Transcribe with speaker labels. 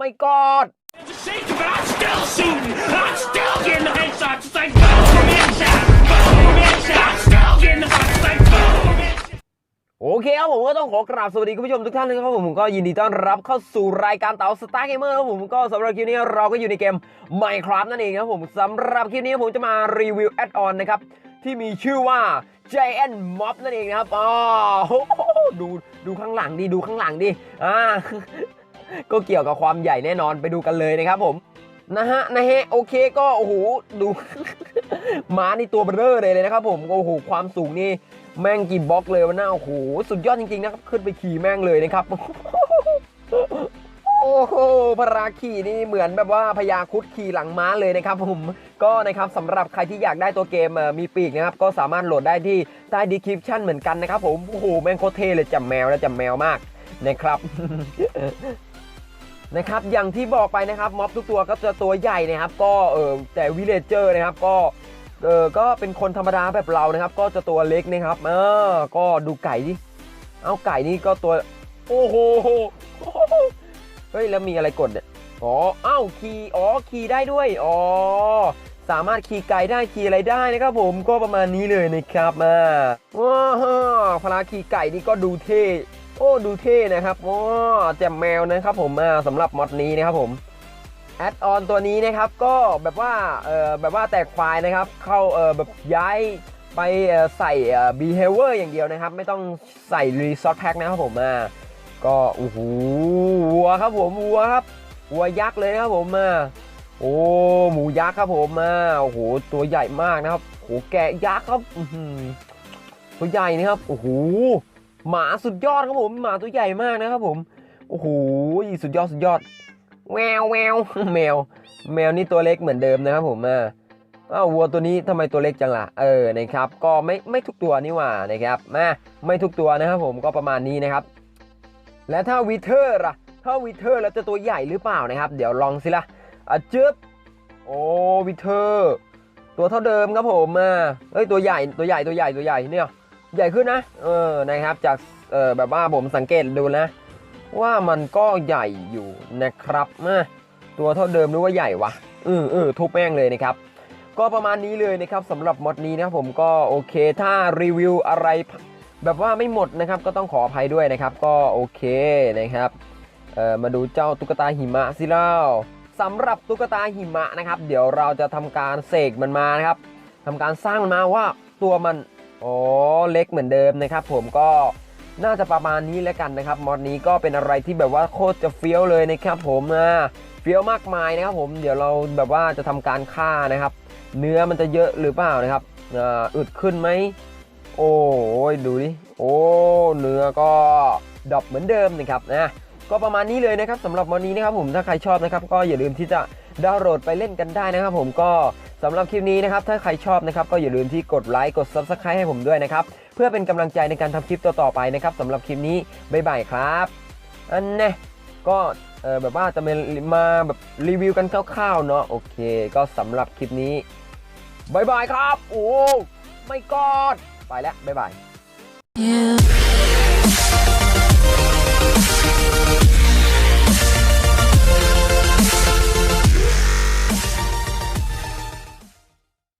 Speaker 1: ไม่กอด
Speaker 2: Shake it, but I'm still shooting. I'm still getting the headshots. It's like boom, headshot, boom, headshot. I'm still getting the shots. It's like boom, headshot.
Speaker 1: โอเคครับผมก็ต้องขอกราบสวัสดีคุณผู้ชมทุกท่านนะครับผมผมก็ยินดีต้อนรับเข้าสู่รายการเต๋าสตาร์เกมเมอร์ครับผมก็สำหรับคลิปนี้เราก็อยู่ในเกม Minecraft นั่นเองครับผมสำหรับคลิปนี้ผมจะมารีวิวแอดออนนะครับที่มีชื่อว่า Giant Mob นั่นเองนะครับอ๋อโอ้โหดูดูข้างหลังดิดูข้างหลังดิอ่า ก็เกี่ยวกับความใหญ่แน่นอนไปดูกันเลยนะครับผมนะฮะนะฮะโอเคก็โอ้โหดูม้านี่ตัวเบลอเลยเลยนะครับผมโอ้โหความสูงนี่แม่งกี่บล็อกเลยวะน่าโอ้โหสุดยอดจริงๆนะครับขึ้นไปขี่แม่งเลยนะครับโอ้โหพระราขี่นี่เหมือนแบบว่าพญาคุดขี่หลังม้าเลยนะครับผมก็นะครับสำหรับใครที่อยากได้ตัวเกมมีปีกนะครับก็สามารถโหลดได้ที่ใต้ดีคริปชั่นเหมือนกันนะครับผมโอ้โหแม่งโคตรเท่เลยจำแมวและจำแมวมากนะครับ นะครับอย่างที่บอกไปนะครับม็อบทุกตัวก็จะตัวใหญ่นะครับก็เออแต่วิเลเจอร์นะครับก็เออก็เป็นคนธรรมดาแบบเรานะครับ ก็จะตัวเล็กนะครับเออก็ดูไก่ดิเอาไก่นี่ก็ตัวโอ้โหเฮ้ยแล้วมีอะไรกดเนี่ยอ๋อเอ้าขี่อ๋อขี่ได้ด้วยอ๋อสามารถขี่ไก่ได้ขี่อะไรได้นะครับผมก็ประมาณนี้เลยนะครับมาว้าพลาขี่ไก่นี่ก็ดูเท่ โอ้ดูเท่นะครับโอ้แจ่มแมวนะครับผมอ่าสำหรับมอดนี้นะครับผมแอดออนตัวนี้นะครับก็แบบว่าเออแบบว่าแตกควายนะครับ เข้าเออแบบย้ายไปใส่ behavior อย่างเดียวนะครับ ไม่ต้องใส่ resort pack นะครับผมอ่าก็โอ้โหวัวครับผมวัวครับวัวยักษ์เลยนะครับผมอ่าโอ้หมูยักษ์ครับผมอ่าโอ้โหตัวใหญ่มากนะครับโอ้โหแกะยักษ์ครับตัวใหญ่นะครับโอ้โห หมาสุดยอดครับผม หมาตัวใหญ่มากนะครับผม โอ้โหสุดยอดสุดยอดแววแววแมว แมวนี่ตัวเล็กเหมือนเดิมนะครับผมอ่าอ้าววัวตัวนี้ทำไมตัวเล็กจังล่ะ เออ นะครับ ก็ไม่ไม่ทุกตัวนี่หว่านะครับมาไม่ทุกตัวนะครับผม ก็ประมาณนี้นะครับ และถ้าวิเทอร์ล่ะ ถ้าวิเทอร์แล้วจะตัวใหญ่หรือเปล่านะครับ เดี๋ยวลองสิละอะจึ๊บโอ้วิเทอร์ ตัวเท่าเดิมครับผมอ่าเฮ้ย ตัวใหญ่ ตัวใหญ่ ตัวใหญ่ ตัวใหญ่เนี่ย ใหญ่ขึ้นนะเออนะครับจากเออแบบว่าผมสังเกตดูนะ ว่ามันก็ใหญ่อยู่นะครับมาตัวเท่าเดิมหรือว่าใหญ่วะเออเออทุบแม่งเลยนะครับ ก็ประมาณนี้เลยนะครับสำหรับมดนี้นะผมก็โอเคถ้ารีวิวอะไร แบบว่าไม่หมดนะครับก็ต้องขออภัยด้วยนะครับ ก็โอเคนะครับเออมาดูเจ้าตุ๊กตาหิมะสิเล่าสำหรับตุ๊กตาหิมะนะครับ เดี๋ยวเราจะทำการเสกมันมานะครับทำการสร้างมันมาว่าตัวมัน อ๋อเล็กเหมือนเดิมนะครับ ผมก็น่าจะประมาณนี้แล้วกันนะครับมอดนี้ก็เป็นอะไรที่แบบว่าโคตรจะเฟี้ยวเลยนะครับ ผมอ่าเฟี้ยวมากมายนะครับ ผมเดี๋ยวเราแบบว่าจะทำการฆ่านะครับ เนื้อมันจะเยอะหรือเปล่านะครับอ่าอึดขึ้นไหมโอ้ยดูดิโอ้เนื้อก็ดรอปเหมือนเดิมนะครับนะก็ประมาณนี้เลยนะครับสำหรับวันนี้นะครับผมถ้าใครชอบนะครับ ก็อย่าลืมที่จะดาวน์โหลดไปเล่นกันได้นะครับ ผมก็ สำหรับคลิปนี้นะครับ ถ้าใครชอบนะครับ ก็อย่าลืมที่กดไลค์กด Subscribe ให้ผมด้วยนะครับ เพื่อเป็นกำลังใจในการทำคลิปต่อๆไปนะครับสำหรับคลิปนี้ บ๊ายบายครับ อันแน่ก็เออแบบว่าจะมามาแบบรีวิวกันคร่าวๆเนาะโอเค ก็สำหรับคลิปนี้บ๊ายบายครับ โอ้ไม่กอดไปแล้วบ๊ายบาย
Speaker 3: You